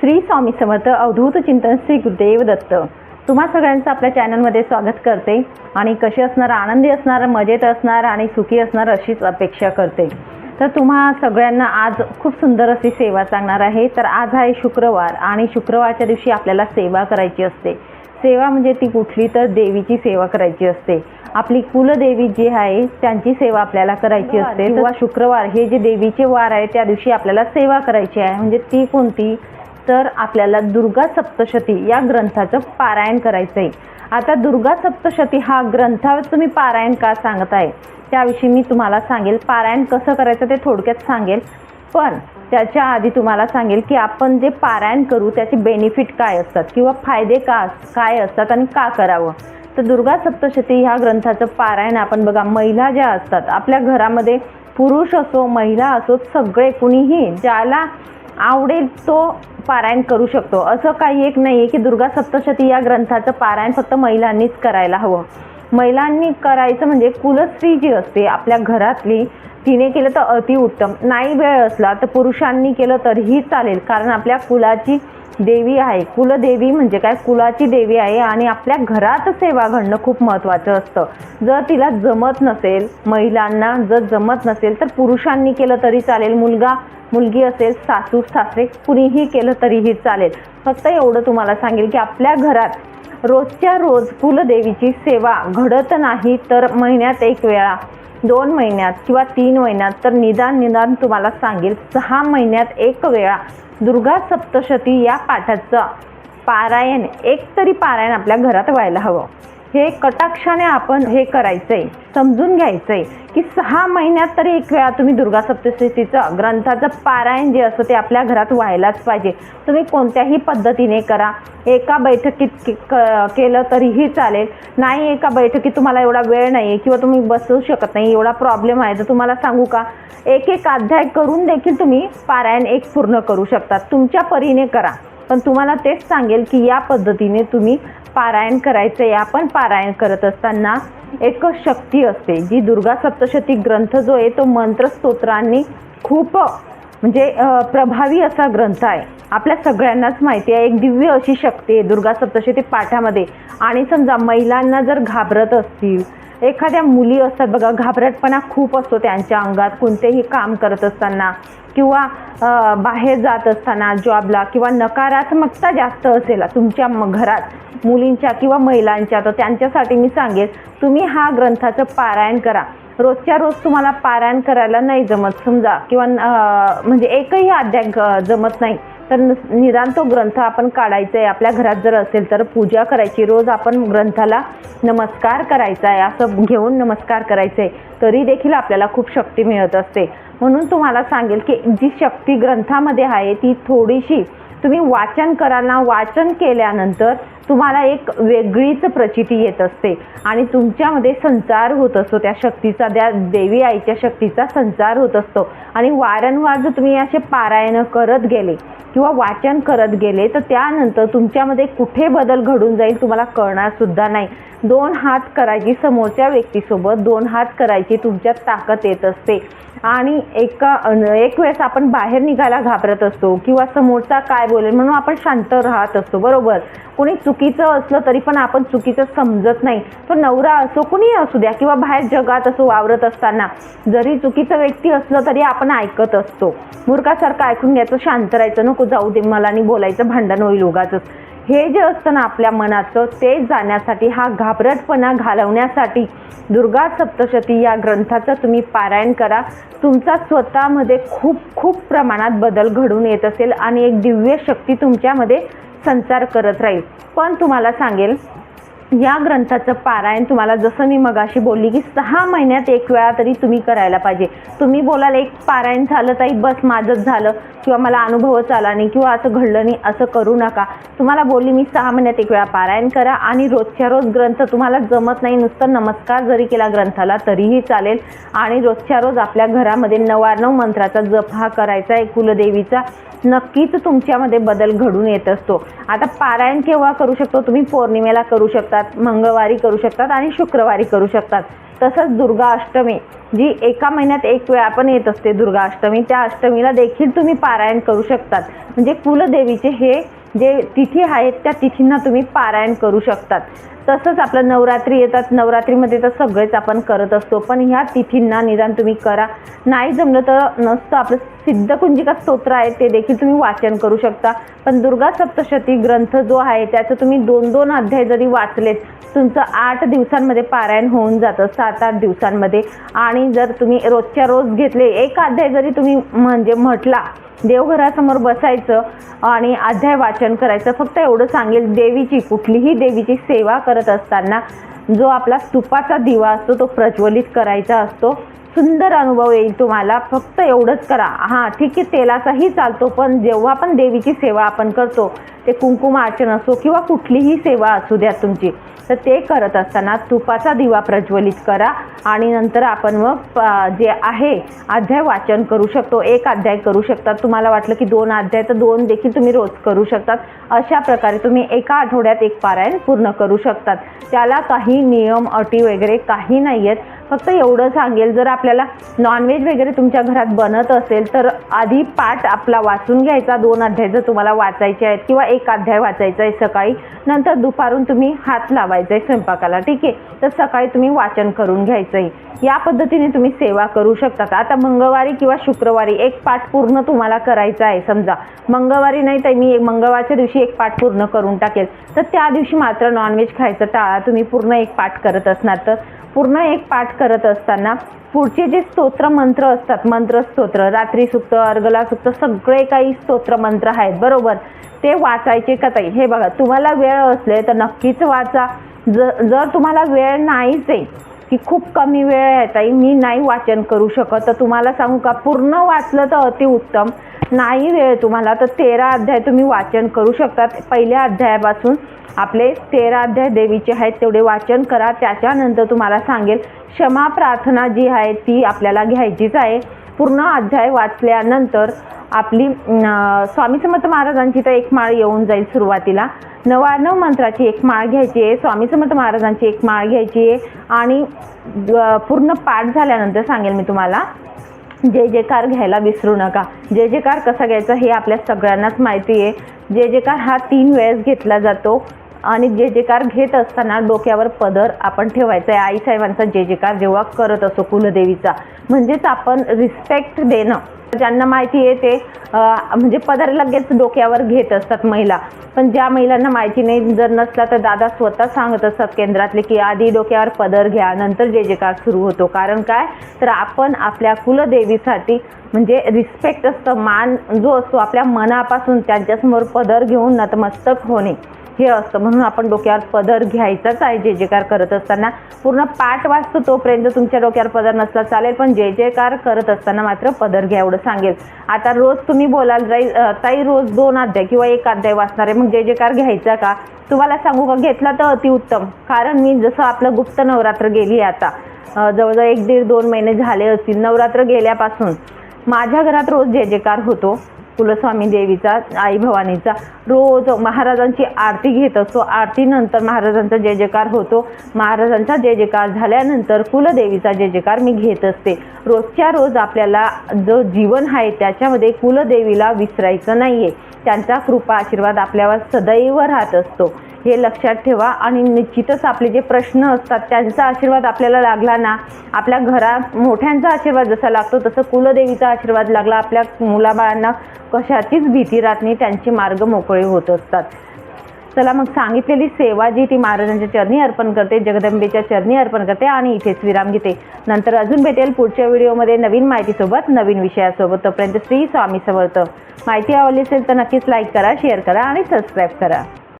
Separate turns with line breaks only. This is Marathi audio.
श्री स्वामी समर्थ अवधूत चिंतन श्री गुरुदेव दत्त. तुम्हा सगळ्यांचं आपल्या चॅनलमध्ये स्वागत करते आणि कशी असणार आनंदी असणार मजेत असणार आणि सुखी असणार अशीच अपेक्षा करते. तर तुम्हा सगळ्यांना आज खूप सुंदर अशी सेवा सांगणार आहे. तर आज आहे शुक्रवार आणि शुक्रवारच्या दिवशी आपल्याला सेवा करायची असते. सेवा म्हणजे ती कुठली तर देवीची सेवा करायची असते. आपली कुलदेवी जी आहे त्यांची सेवा आपल्याला करायची असते. किंवा शुक्रवार हे जे देवीचे वार आहे त्या दिवशी आपल्याला सेवा करायची आहे. म्हणजे ती कोणती? तर आपल्याला दुर्गा सप्तशती या ग्रंथाचं पारायण करायचं आहे आता दुर्गा सप्तशती हा ग्रंथावर तुम्ही पारायण का सांगताय? त्याविषयी मी तुम्हाला सांगेल पारायण कसं करायचं ते थोडक्यात सांगेल. पण त्याच्या आधी तुम्हाला सांगेल की आपण जे पारायण करू त्याचे बेनिफिट काय असतात किंवा फायदे का काय असतात आणि का करावं? तर दुर्गा सप्तशती ह्या ग्रंथाचं पारायण आपण बघा महिला ज्या असतात आपल्या घरामध्ये पुरुष असो महिला असो सगळे कुणीही ज्याला आवडेल तो पारायण करू शकतो. असं काही एक नाही आहे की दुर्गा सप्तशती या ग्रंथाचं पारायण फक्त महिलांनीच करायला हवं. महिलांनी करायचं म्हणजे कुलस्त्री जी असते आपल्या घरातली तिने केलं तर अतिउत्तम नाही वेळ असला तर पुरुषांनी केलं तरीही चालेल. कारण आपल्या कुलाची देवी आहे. कुलदेवी म्हणजे काय? कुलाची देवी आहे आणि आपल्या घरात सेवा घडणं खूप महत्त्वाचं असतं. जर तिला जमत नसेल महिलांना जर जमत नसेल तर पुरुषांनी केलं तरी चालेल. मुलगा मुलगी असेल सासू सासरे कुणीही केलं तरीही चालेल. फक्त एवढं तुम्हाला सांगेल की आपल्या घरात रोजच्या रोज कुलदेवीची सेवा घडत नाही तर महिन्यात एक वेळा दोन महिन्यात किंवा तीन महिन्यात तर निदान निदान तुम्हाला सांगेल सहा महिन्यात एक वेळा दुर्गा सप्तशती या पाठाचं पारायण एक तरी पारायण आपल्या घरात व्हायला हवं. हे कटाक्षाने आपण हे करायचंय समजून घ्यायचंय की सहा महिन्यात तरी एक वेळा तुम्ही दुर्गा सप्तशतीचं ग्रंथाचं पारायण जे असतं ते आपल्या घरात व्हायलाच पाहिजे. तुम्ही कोणत्याही पद्धतीने करा. एका बैठकीत क- केलं तरीही चालेल. नाही एका बैठकीत तुम्हाला एवढा वेळ नाही आहे किंवा तुम्ही बसू शकत नाही एवढा प्रॉब्लेम आहे तर तुम्हाला सांगू का? एक एक अध्याय करून देखील तुम्ही पारायण एक पूर्ण करू शकता. तुमच्या परीने करा. पण तुम्हाला तेच सांगेल की या पद्धतीने तुम्ही पारायण करायचं आहे. आपण पारायण करत असताना एक शक्ती असते जी दुर्गा सप्तशती ग्रंथ जो आहे तो मंत्रस्तोत्रांनी खूप म्हणजे प्रभावी असा ग्रंथ आहे. आपल्या सगळ्यांनाच माहिती आहे. एक दिव्य अशी शक्ती आहे दुर्गा सप्तशती पाठामध्ये. आणि समजा महिलांना जर घाबरत असतील एखाद्या मुली असतात बघा घाबरटपणा खूप असतो त्यांच्या अंगात कोणतेही काम करत असताना किंवा बाहेर जात असताना जॉबला किंवा नकारात्मकता जास्त असेल तुमच्या म- घरात मुलींच्या किंवा महिलांच्या तर त्यांच्यासाठी मी सांगेन तुम्ही हा ग्रंथाचं पारायण करा. रोजच्या रोज तुम्हाला पारायण करायला नाही जमत समजा किंवा म्हणजे एकही अध्याय जमत नाही. तर निदान तो ग्रंथ आपण काढायचा आहे आपल्या घरात जर असेल तर पूजा करायची. रोज आपण ग्रंथाला नमस्कार करायचा आहे असं घेऊन नमस्कार करायचं आहे तरी देखील आपल्याला खूप शक्ती मिळत असते. म्हणून तुम्हाला सांगेल की जी शक्ती ग्रंथामध्ये आहे ती थोडीशी तुम्ही वाचन कराल ना वाचन केल्यानंतर तुम्हाला एक वेगळीच प्रचिती येत असते. आणि तुमच्यामध्ये संचार होत असतो. त्या शक्तीचा त्या देवी आईच्या शक्तीचा संचार होत असतो. आणि वारंवार जर तुम्ही असे पारायणं करत गेले किंवा वाचन करत गेले तर त्यानंतर तुमच्यामध्ये कुठे बदल घडून जाईल तुम्हाला कळणारसुद्धा नाही. दोन हात करायची समोरच्या व्यक्तीसोबत दोन हात करायची तुमच्यात ताकद येत असते. आणि एका एक वेळेस आपण बाहेर निघायला घाबरत असतो किंवा समोरचा काय बोलेल म्हणून आपण शांत राहत असतो बरोबर? कोणी चुकीचं असलं तरी पण आपण चुकीचं समजत नाही. तो नवरा असो कुणी असू द्या किंवा बाहेर जगात असो वावरत असताना जरी चुकीचं व्यक्ती असलं तरी आपण ऐकत असतो. मूर्खासारखं ऐकून घ्यायचं शांत राहायचं नको जाऊ दे मला आणि बोलायचं भांडण होईल उगाच. हे जे असतं ना आपल्या मनाचं ते जाण्यासाठी हा घाबरटपणा घालवण्यासाठी दुर्गा सप्तशती या ग्रंथाचं तुम्ही पारायण करा. तुमचा स्वतःमध्ये खूप खूप प्रमाणात बदल घडून येत असेल आणि एक दिव्य शक्ती तुमच्यामध्ये संचार करत राहील. पण तुम्हाला सांगेल या ग्रंथाचं पारायण तुम्हाला जसं मी मगाशी बोलली की सहा महिन्यात एक वेळा तरी तुम्ही करायला पाहिजे. तुम्ही बोलाल एक पारायण झालं ताई बस माझंच झालं. किंवा मला अनुभवच आला नाही. किंवा असं घडलं नाही असं करू नका. तुम्हाला बोलली मी सहा महिन्यात एक वेळा पारायण करा आणि रोजच्या रोज ग्रंथ तुम्हाला जमत नाही नुसतं नमस्कार जरी केला ग्रंथाला तरीही चालेल. आणि रोजच्या रोज आपल्या घरामध्ये नवानव मंत्राचा जप हा करायचा आहे कुलदेवीचा. नक्कीच तुमच्यामध्ये बदल घडून येत असतो. आता पारायण केव्हा करू शकतो? तुम्ही पौर्णिमेला करू शकतात मंगळवारी करू शकतात आणि शुक्रवारी करू शकतात. तसंच दुर्गा अष्टमी जी एका महिन्यात एक वेळा पण येत असते दुर्गा अष्टमी त्या अष्टमीला देखील तुम्ही पारायण करू शकतात. म्हणजे कुलदेवीचे हे जे तिथी आहेत त्या तिथींना तुम्ही पारायण करू शकतात. तसंच आपलं नवरात्री येतात. नवरात्रीमध्ये तर सगळेच आपण करत असतो. पण ह्या तिथींना निदान तुम्ही करा. नाही जमलं तर नसतं आपलं. सिद्धकुंजिका स्तोत्र आहे ते देखील तुम्ही वाचन करू शकता. पण दुर्गा सप्तशती ग्रंथ जो आहे त्याचं तुम्ही दोन दोन अध्याय जरी वाचलेत तुमचं आठ दिवसांमध्ये पारायण होऊन जातं सात आठ दिवसांमध्ये. आणि जर तुम्ही रोजच्या रोज घेतले एक अध्याय जरी तुम्ही म्हणजे म्हटला देवघरासमोर बसायचं आणि अध्याय वाचन करायचं फक्त एवढं सांगेल देवीची कुठलीही देवीची सेवा करत असताना जो आपला स्तुपाचा दिवा असतो तो प्रज्वलित करायचा असतो. सुंदर अनुभव येईल तुम्हाला. फक्त एवढंच करा. हां ठीक आहे तेलाचाही चालतो पण जेव्हा पण देवीची सेवा आपण करतो ते कुंकुम अर्चन असो किंवा कुठलीही सेवा असू द्या तुमची तर ते करत असताना तुपाचा दिवा प्रज्वलित करा आणि नंतर आपण मग प- जे आहे अध्याय वाचन करू शकतो. एक अध्याय करू शकतात तुम्हाला वाटलं की दोन अध्याय तर दोन देखील तुम्ही रोज करू शकतात. अशा प्रकारे तुम्ही एका आठवड्यात एक पारायण पूर्ण करू शकतात. त्याला काही नियम अटी वगैरे काही नाही आहेत फक्त एवढं सांगेल जर आपल्याला नॉनव्हेज वगैरे तुमच्या घरात बनत असेल तर आधी पाठ आपला वाचून घ्यायचा. दोन अध्याय जर तुम्हाला वाचायचे आहेत किंवा एक अध्याय वाचायचा आहे सकाळी नंतर दुपारून तुम्ही हात लावायचा आहे स्वयंपाकाला ठीक आहे? तर सकाळी तुम्ही वाचन करून घ्यायचं आहे या पद्धतीने तुम्ही सेवा करू शकतात. आता मंगळवारी किंवा शुक्रवारी एक पाठ पूर्ण तुम्हाला करायचा आहे. समजा मंगळवारी नाही तर मी मंगळवारच्या दिवशी एक पाठ पूर्ण करून टाकेल. तर त्या दिवशी मात्र नॉनव्हेज खायचं टाळा. तुम्ही पूर्ण एक पाठ करत असणार तर पूर्ण एक पाठ करत असताना पुढचे जे स्तोत्र मंत्र असतात मंत्र स्तोत्र रात्री सुक्त अर्गला सुक्त सगळे काही स्तोत्र मंत्र आहेत बरोबर? ते वाचायचे का ताई? हे बघा तुम्हाला वेळ असले तर नक्कीच वाचा. जर जर तुम्हाला वेळ नाहीच आहे की खूप कमी वेळ आहे ताई मी नाही वाचन करू शकत तर तुम्हाला सांगू का? पूर्ण वाचलं तर अतिउत्तम. नाही वेळ तुम्हाला. तर तेरा अध्याय तुम्ही वाचन करू शकतात पहिल्या अध्यायापासून आपले तेरा अध्याय देवीचे आहेत तेवढे वाचन करा. त्याच्यानंतर तुम्हाला सांगेल क्षमा प्रार्थना जी आहे ती आपल्याला घ्यायचीच आहे. पूर्ण अध्याय वाचल्यानंतर आपली स्वामी समर्थ महाराजांची तर एक माळ येऊन जाईल सुरुवातीला. नवानव मंत्राची एक माळ घ्यायची आहे. स्वामी समर्थ महाराजांची एक माळ घ्यायची आहे. आणि पूर्ण पाठ झाल्यानंतर सांगेल मी तुम्हाला. जे जे कार घ्यायला विसरू नका. जे जे कार कसा घ्यायचा हे आपल्या सगळ्यांनाच माहिती आहे. जे जे कार हा तीन वेळेस घेतला जातो. आणि जे जेकार घेत असताना डोक्यावर पदर आपण ठेवायचा आहे आईसाहेबांचा जे जेकार जेव्हा करत असो कुलदेवीचा. म्हणजेच आपण रिस्पेक्ट देणं. ज्यांना माहिती आहे ते म्हणजे पदर लगेच डोक्यावर घेत असतात महिला. पण ज्या महिलांना माहिती नाही जर नसला तर दादा स्वतः सांगत असतात केंद्रातले की आधी डोक्यावर पदर घ्या नंतर जे जे काय सुरू होतो. कारण काय? तर आपण आपल्या कुलदेवीसाठी म्हणजे रिस्पेक्ट असतं. मान जो असतो आपल्या मनापासून त्यांच्यासमोर पदर घेऊन नतमस्तक होणे. हे असतं. म्हणून आपण डोक्यावर पदर घ्यायचाच आहे जे जेकार करत असताना. पूर्ण पाठ वाचतो तोपर्यंत तुमच्या डोक्यावर पदर नसला चालेल पण जे जेकार करत असताना मात्र पदर घ्या एवढं सांगेल. आता रोज तुम्ही बोलाल जाई ताई रोज दोन अध्याय किंवा एक अध्याय वाचणार आहे. मग जे जेकार घ्यायचा का? तुम्हाला सांगू का? घेतला तर अतिउत्तम कारण मी जसं आपलं गुप्त नवरात्र गेली आता. जवळजवळ एक दीड दोन महिने झाले असतील नवरात्र गेल्यापासून. माझ्या घरात रोज जे जेकार होतो. कुलस्वामी देवीचा आई भवानीचा रोज महाराजांची आरती घेत असतो. आरतीनंतर महाराजांचा जय जयकार होतो. महाराजांचा जय जयकार झाल्यानंतर कुलदेवीचा जय जयकार मी घेत असते. रोजच्या रोज आपल्याला जो जीवन आहे त्याच्यामध्ये कुलदेवीला विसरायचं नाही आहे त्यांचा कृपा आशीर्वाद आपल्यावर सदैव राहत असतो. हे लक्षात ठेवा आणि निश्चितच आपले जे प्रश्न असतात त्यांचा आशीर्वाद आपल्याला लागला ना आपल्या घरा मोठ्यांचा आशीर्वाद जसा लागतो तसं कुलदेवीचा आशीर्वाद लागला आपल्या मुलाबाळांना कशाचीच भीती राहत नाही त्यांचे मार्ग मोकळे होत असतात. चला मग सांगितलेली सेवा जी ती महाराजांच्या चरणी अर्पण करते जगदंबेच्या चरणी अर्पण करते आणि इथेच विराम घेते. नंतर अजून भेटेल पुढच्या व्हिडिओमध्ये नवीन माहितीसोबत नवीन विषयासोबत. तोपर्यंत श्री स्वामी समर्थ. माहिती आवडली असेल तर नक्कीच लाईक करा शेअर करा आणि सबस्क्राईब करा.